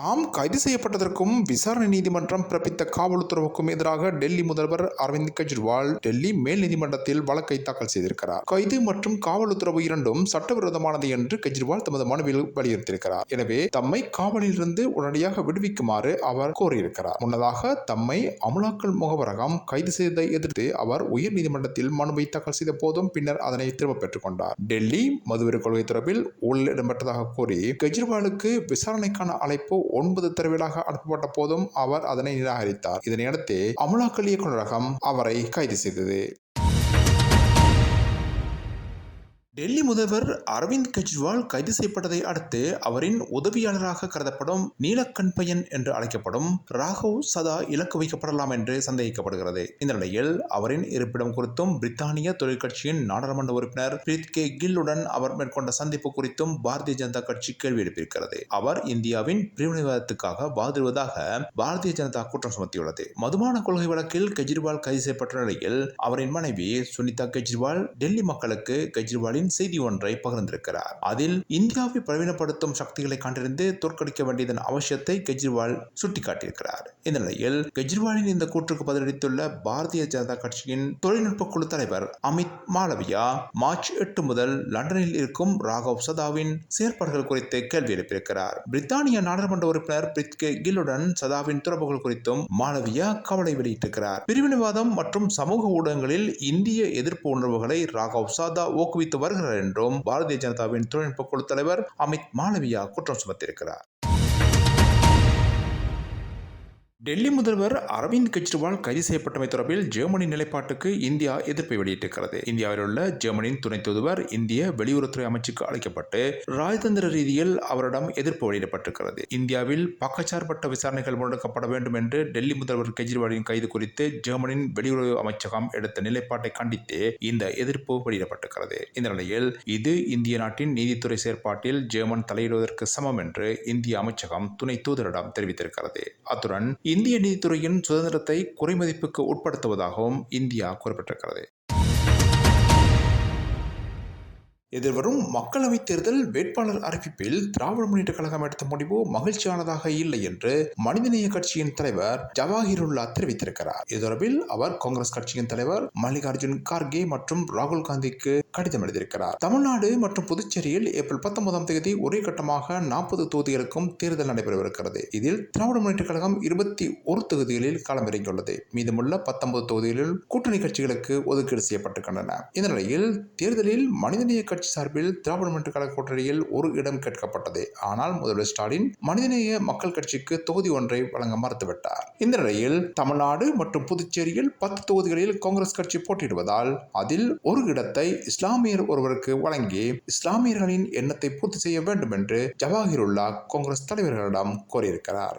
தாம் கைது செய்யப்பட்டதற்கும் விசாரணை நீதிமன்றம் பிறப்பித்த காவல் உத்தரவுக்கும் எதிராக டெல்லி முதல்வர் அரவிந்த் கெஜ்ரிவால் டெல்லி மேல் நீதிமன்றத்தில் வழக்கை தாக்கல் செய்திருக்கிறார். கைது மற்றும் காவல் உத்தரவு இரண்டும் சட்டவிரோதமானது என்று கெஜ்ரிவால் தமது மனுவில் வலியுறுத்தியிருக்கிறார். எனவே தம்மை காவலில் இருந்து உடனடியாக விடுவிக்குமாறு அவர் கோரியிருக்கிறார். முன்னதாக தம்மை அமலாக்கல் முகவரகம் கைது செய்ததை எதிர்த்து அவர் உயர் நீதிமன்றத்தில் மனுவை தாக்கல் செய்த போதும் பின்னர் அதனை திரும்பப் பெற்றுக் கொண்டார். டெல்லி மதுவிரு கொள்கை தொடர்பில் ஊழல் இடம்பெற்றதாக கூறி கெஜ்ரிவாலுக்கு விசாரணைக்கான அழைப்பு ஒன்பது தடவைகளாக அனுப்பப்பட்ட போதும் அவர் அதனை நிராகரித்தார். இதனையடுத்து அமலாக்கல் இயக்குநரகம் அவரை கைது செய்தது. டெல்லி முதல்வர் அரவிந்த் கெஜ்ரிவால் கைது செய்யப்பட்டதை அடுத்து அவரின் உதவியாளராக கருதப்படும் நீலக்கண் பையன் என்று அழைக்கப்படும் ராகவ் சதா இலக்கு வைக்கப்படலாம் என்று சந்தேகிக்கப்படுகிறது. இந்த நிலையில் அவரின் இருப்பிடம் குறித்தும் பிரித்தானிய தொழிற்கட்சியின் நாடாளுமன்ற உறுப்பினர் பிரீத் கே. கில்லுடன் அவர் மேற்கொண்ட சந்திப்பு குறித்தும் பாரதிய ஜனதா கட்சி கேள்வி எழுப்பியிருக்கிறது. அவர் இந்தியாவின் பிரிவினைவாதத்துக்காக வாதிடுவதாக பாரதிய ஜனதா குற்றம் சுமத்தியுள்ளது. மதுபான கொள்கை வழக்கில் கெஜ்ரிவால் கைது செய்யப்பட்ட நிலையில் அவரின் மனைவி சுனிதா கெஜ்ரிவால் டெல்லி மக்களுக்கு கெஜ்ரிவாலின் செய்தி ஒன்றை பகிர்ந்திருக்கிறார். அதில் இந்தியாவை பலவீனப்படுத்தும் சக்திகளை கண்டறிந்து தோற்கடிக்க வேண்டியதன் அவசியத்தை கெஜ்ரிவால் சுட்டிக்காட்டியிருக்கிறார். இந்த நிலையில் கெஜ்ரிவாலின் இந்த கூற்றுக்கு பதிலளித்துள்ள பாரதிய ஜனதா கட்சியின் தொழில்நுட்ப குழு தலைவர் அமித் மாலவியா மார்ச் எட்டு முதல் லண்டனில் இருக்கும் ராகவ் சதாவின் செயற்பாடுகள் குறித்து கேள்வி எழுப்பியிருக்கிறார். பிரித்தானிய நாடாளுமன்ற உறுப்பினர் பிரித்கே கில்லுடன் சதாவின் தொடர்புகள் குறித்தும் மாலவியா கவலை வெளியிட்டிருக்கிறார். பிரிவினைவாதம் மற்றும் சமூக ஊடகங்களில் இந்திய எதிர்ப்பு உணர்வுகளை ராகவ் சாதா ஊக்குவித்து வருகிறார் என்றும் பாரதிய ஜனதாவின் தொழில்நுட்ப குழு தலைவர் அமித் மாளவியா குற்றம் சுமத்தியிருக்கிறார். டெல்லி முதல்வர் அரவிந்த் கெஜ்ரிவால் கைது செய்யப்பட்டமை தொடர்பில் ஜெர்மனி நிலைப்பாட்டுக்கு இந்தியா எதிர்ப்பை வெளியிட்டிருக்கிறது. இந்தியாவில் உள்ள ஜெர்மனியின் துணை தூதுவர் இந்திய வெளியுறவுத்துறை அமைச்சுக்கு அழைக்கப்பட்டு ராஜதந்திர ரீதியில் அவரிடம் எதிர்ப்பு வெளியிடப்பட்டிருக்கிறது. இந்தியாவில் பக்கச்சார்பட்ட விசாரணைகள் முன்னெடுக்கப்பட வேண்டும் என்று டெல்லி முதல்வர் கெஜ்ரிவாலின் கைது குறித்து ஜெர்மனியின் வெளியுறவு அமைச்சகம் எடுத்த நிலைப்பாட்டை கண்டித்து இந்த எதிர்ப்பு வெளியிடப்பட்டிருக்கிறது. இந்த நிலையில் இது இந்திய நாட்டின் நீதித்துறை செயற்பாட்டில் ஜெர்மன் தலையிடுவதற்கு சமம் என்று இந்திய அமைச்சகம் துணை தூதரிடம் தெரிவித்திருக்கிறது. அத்துடன் இந்திய நீதித்துறையின் சுதந்திரத்தை குறைமதிப்புக்கு உட்படுத்துவதாகவும் இந்தியா குறிப்பிட்டிருக்கிறது. எதிர்வரும் மக்களவைத் தேர்தல் வேட்பாளர் அறிவிப்பில் திராவிட முன்னேற்ற கழகம் எடுத்த முடிவு மகிழ்ச்சியானதாக இல்லை என்று மனிதநேய கட்சியின் தலைவர் ஜவாஹிருல்லா தெரிவித்திருக்கிறார். இது தொடர்பில் அவர் காங்கிரஸ் கட்சியின் தலைவர் மல்லிகார்ஜுன் கார்கே மற்றும் ராகுல் காந்திக்கு கடிதம் எழுதியிருக்கிறார். தமிழ்நாடு மற்றும் புதுச்சேரியில் ஏப்ரல் பத்தொன்பதாம் தேதி ஒரே கட்டமாக நாற்பது தொகுதிகளுக்கும் தேர்தல் நடைபெறவிருக்கிறது. இதில் திராவிட முன்னேற்ற கழகம் இருபத்தி ஒரு தொகுதிகளில் களமிறங்கியுள்ளது. மீதமுள்ள பத்தொன்பது தொகுதிகளில் கூட்டணி கட்சிகளுக்கு ஒதுக்கீடு செய்யப்பட்டிருக்கின்றன. இந்த நிலையில் தேர்தலில் மனிதநேய கட்சி சார்பில் திராவிட முன்னேற்ற கழக கூட்டணியில் ஒரு இடம் கேட்கப்பட்டது. ஆனால் முதல்வர் ஸ்டாலின் மனிதநேய மக்கள் கட்சிக்கு தொகுதி ஒன்றை வழங்க மறுத்துவிட்டார். இந்த நிலையில் தமிழ்நாடு மற்றும் புதுச்சேரியில் பத்து தொகுதிகளில் காங்கிரஸ் கட்சி போட்டியிடுவதால் அதில் ஒரு இடத்தை இஸ்லாமியர் ஒருவருக்கு வழங்கி இஸ்லாமியர்களின் எண்ணத்தை பூர்த்தி செய்ய வேண்டும் என்று ஜவாஹிருல்லா காங்கிரஸ் தலைவர்களிடம் கோரியிருக்கிறார்.